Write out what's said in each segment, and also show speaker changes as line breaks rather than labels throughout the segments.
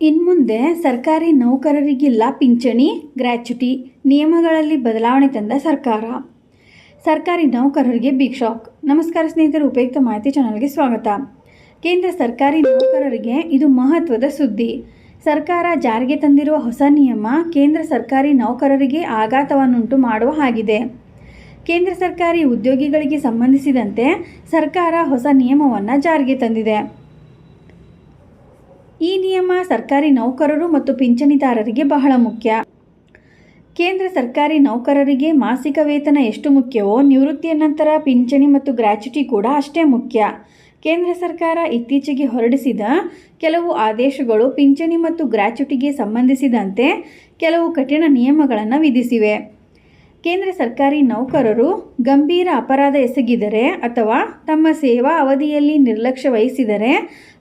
ಇನ್ಮುಂದೆ ಸರ್ಕಾರಿ ನೌಕರರಿಗಿಲ್ಲ ಪಿಂಚಣಿ ಗ್ರ್ಯಾಚ್ಯುಟಿ ನಿಯಮಗಳಲ್ಲಿ ಬದಲಾವಣೆ ತಂದ ಸರ್ಕಾರ. ಸರ್ಕಾರಿ ನೌಕರರಿಗೆ ಬಿಗ್ ಶಾಕ್. ನಮಸ್ಕಾರ ಸ್ನೇಹಿತರು, ಉಪಯುಕ್ತ ಮಾಹಿತಿ ಚಾನಲ್ಗೆ ಸ್ವಾಗತ. ಕೇಂದ್ರ ಸರ್ಕಾರಿ ನೌಕರರಿಗೆ ಇದು ಮಹತ್ವದ ಸುದ್ದಿ. ಸರ್ಕಾರ ಜಾರಿಗೆ ತಂದಿರುವ ಹೊಸ ನಿಯಮ ಕೇಂದ್ರ ಸರ್ಕಾರಿ ನೌಕರರಿಗೆ ಆಘಾತವನ್ನುಂಟು ಮಾಡುವ ಹಾಗಿದೆ. ಕೇಂದ್ರ ಸರ್ಕಾರಿ ಉದ್ಯೋಗಿಗಳಿಗೆ ಸಂಬಂಧಿಸಿದಂತೆ ಸರ್ಕಾರ ಹೊಸ ನಿಯಮವನ್ನು ಜಾರಿಗೆ ತಂದಿದೆ. ಈ ನಿಯಮ ಸರ್ಕಾರಿ ನೌಕರರು ಮತ್ತು ಪಿಂಚಣಿದಾರರಿಗೆ ಬಹಳ ಮುಖ್ಯ. ಕೇಂದ್ರ ಸರ್ಕಾರಿ ನೌಕರರಿಗೆ ಮಾಸಿಕ ವೇತನ ಎಷ್ಟು ಮುಖ್ಯವೋ, ನಿವೃತ್ತಿಯ ನಂತರ ಪಿಂಚಣಿ ಮತ್ತು ಗ್ರಾಚ್ಯುಟಿ ಕೂಡ ಅಷ್ಟೇ ಮುಖ್ಯ. ಕೇಂದ್ರ ಸರ್ಕಾರ ಇತ್ತೀಚೆಗೆ ಹೊರಡಿಸಿದ ಕೆಲವು ಆದೇಶಗಳು ಪಿಂಚಣಿ ಮತ್ತು ಗ್ರಾಚ್ಯುಟಿಗೆ ಸಂಬಂಧಿಸಿದಂತೆ ಕೆಲವು ಕಠಿಣ ನಿಯಮಗಳನ್ನು ವಿಧಿಸಿವೆ. ಕೇಂದ್ರ ಸರ್ಕಾರಿ ನೌಕರರು ಗಂಭೀರ ಅಪರಾಧ ಎಸಗಿದರೆ ಅಥವಾ ತಮ್ಮ ಸೇವಾ ಅವಧಿಯಲ್ಲಿ ನಿರ್ಲಕ್ಷ್ಯ ವಹಿಸಿದರೆ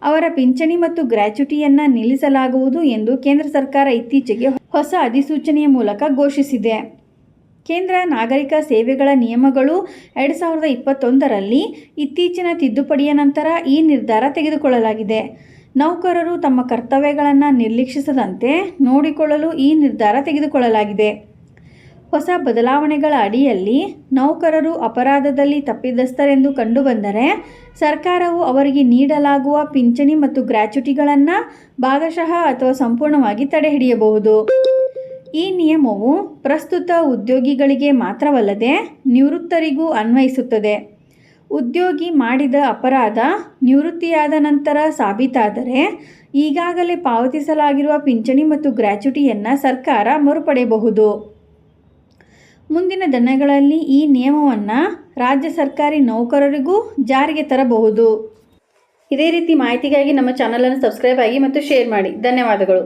ಅವರ ಪಿಂಚಣಿ ಮತ್ತು ಗ್ರ್ಯಾಚ್ಯುಟಿಯನ್ನು ನಿಲ್ಲಿಸಲಾಗುವುದು ಎಂದು ಕೇಂದ್ರ ಸರ್ಕಾರ ಇತ್ತೀಚೆಗೆ ಹೊಸ ಅಧಿಸೂಚನೆಯ ಮೂಲಕ ಘೋಷಿಸಿದೆ. ಕೇಂದ್ರ ನಾಗರಿಕ ಸೇವೆಗಳ ನಿಯಮಗಳು ಎರಡು ಸಾವಿರದ ಇಪ್ಪತ್ತೊಂದರಲ್ಲಿ ಇತ್ತೀಚಿನ ತಿದ್ದುಪಡಿಯ ನಂತರ ಈ ನಿರ್ಧಾರ ತೆಗೆದುಕೊಳ್ಳಲಾಗಿದೆ. ನೌಕರರು ತಮ್ಮ ಕರ್ತವ್ಯಗಳನ್ನು ನಿರ್ಲಕ್ಷಿಸದಂತೆ ನೋಡಿಕೊಳ್ಳಲು ಈ ನಿರ್ಧಾರ ತೆಗೆದುಕೊಳ್ಳಲಾಗಿದೆ. ಹೊಸ ಬದಲಾವಣೆಗಳ ಅಡಿಯಲ್ಲಿ ನೌಕರರು ಅಪರಾಧದಲ್ಲಿ ತಪ್ಪಿದಸ್ಥರೆಂದು ಕಂಡುಬಂದರೆ ಸರ್ಕಾರವು ಅವರಿಗೆ ನೀಡಲಾಗುವ ಪಿಂಚಣಿ ಮತ್ತು ಗ್ರ್ಯಾಚ್ಯುಟಿಗಳನ್ನು ಭಾಗಶಃ ಅಥವಾ ಸಂಪೂರ್ಣವಾಗಿ ತಡೆಹಿಡಿಯಬಹುದು ಈ ನಿಯಮವು ಪ್ರಸ್ತುತ ಉದ್ಯೋಗಿಗಳಿಗೆ ಮಾತ್ರವಲ್ಲದೆ ನಿವೃತ್ತರಿಗೂ ಅನ್ವಯಿಸುತ್ತದೆ. ಉದ್ಯೋಗಿ ಮಾಡಿದ ಅಪರಾಧ ನಿವೃತ್ತಿಯಾದ ನಂತರ ಸಾಬೀತಾದರೆ ಈಗಾಗಲೇ ಪಾವತಿಸಲಾಗಿರುವ ಪಿಂಚಣಿ ಮತ್ತು ಗ್ರ್ಯಾಚ್ಯುಟಿಯನ್ನು ಸರ್ಕಾರ ಮರುಪಡೆಯಬಹುದು. ಮುಂದಿನ ದಿನಗಳಲ್ಲಿ ಈ ನಿಯಮವನ್ನು ರಾಜ್ಯ ಸರ್ಕಾರಿ ನೌಕರರಿಗೂ ಜಾರಿಗೆ ತರಬಹುದು. ಇದೇ ರೀತಿ ಮಾಹಿತಿಗಾಗಿ ನಮ್ಮ ಚಾನಲನ್ನು ಸಬ್ಸ್ಕ್ರೈಬ್ ಆಗಿ ಮತ್ತು ಶೇರ್ ಮಾಡಿ. ಧನ್ಯವಾದಗಳು.